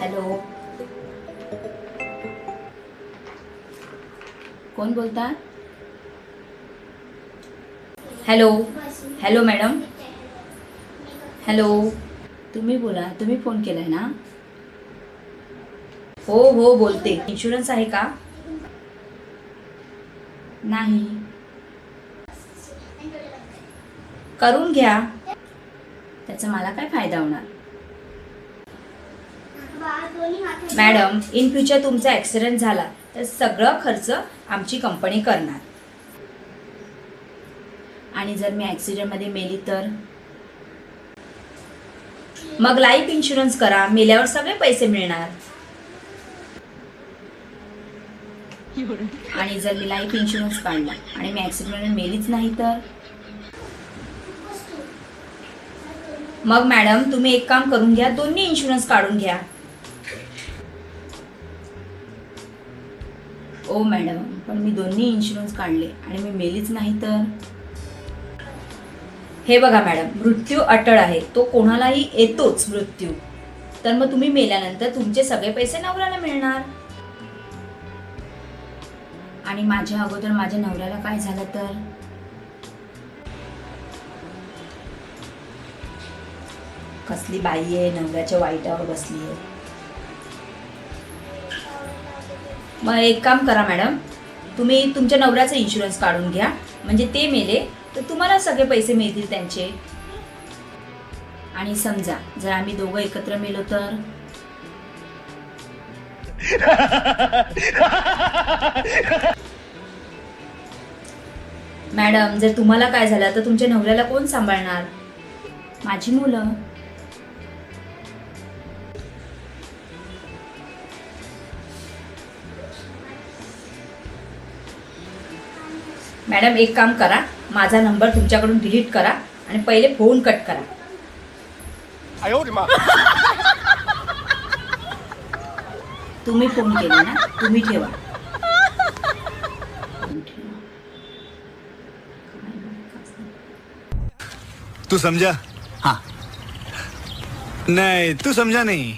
Hello. कोण बोलता? Hello. Hello madam. Hello. तुम्ही बोला तुम्ही फोन केलाय ना? हो हो बोलते. इन्शुरन्स आहे का? नाही. करून घ्या. त्याचा मला काय फायदा होणार? मॅडम इन फ्युचर तुमचा ॲक्सिडेंट झाला तर सगळं खर्च आमची कंपनी करणार. आणि जर मी ॲक्सिडेंटमध्ये मेली तर? मग लाईफ इन्शुरन्स करा मेल्यावर सगळे पैसे मिळणार. आणि जर मी लाईफ इन्शुरन्स काढला आणि मी ॲक्सिडेंट मेलीच नाही तर? मग मॅडम तुम्ही एक काम करून घ्या दोन्ही इन्शुरन्स काढून घ्या. ओ मॅडम पण मी दोन्ही इन्शुरन्स काढले आणि मी मेलीच नाही तर? हे बघा मॅडम मृत्यू अटळ आहे. तो कोणालाही येतोच मृत्यू. तर मग तुम्ही मेल्यानंतर तुमचे सगळे पैसे नवऱ्याला मिळणार. आणि माझ्या अगोदर माझ्या नवऱ्याला काय झालं तर? कसली बाई आहे नवऱ्याच्या वाईटावर बसली आहे मग एक काम करा मॅडम. तुम्ही तुमच्या नवऱ्याचा इन्शुरन्स काढून घ्या. म्हणजे ते मेले तर तुम्हाला सगळे पैसे मिळतील त्यांचे. आणि समजा जर आम्ही दोघं एकत्र मेलो तर? मॅडम जर तुम्हाला काय झालं तर तुमच्या नवऱ्याला कोण सांभाळणार? माझी मुलं. मॅडम एक काम करा. माझा नंबर तुमच्याकडून डिलीट करा आणि पहिले फोन कट करा. तुम्ही फोन केला ना तुम्ही ठेवा. तू समजा हा. नाही तू समजा नाही.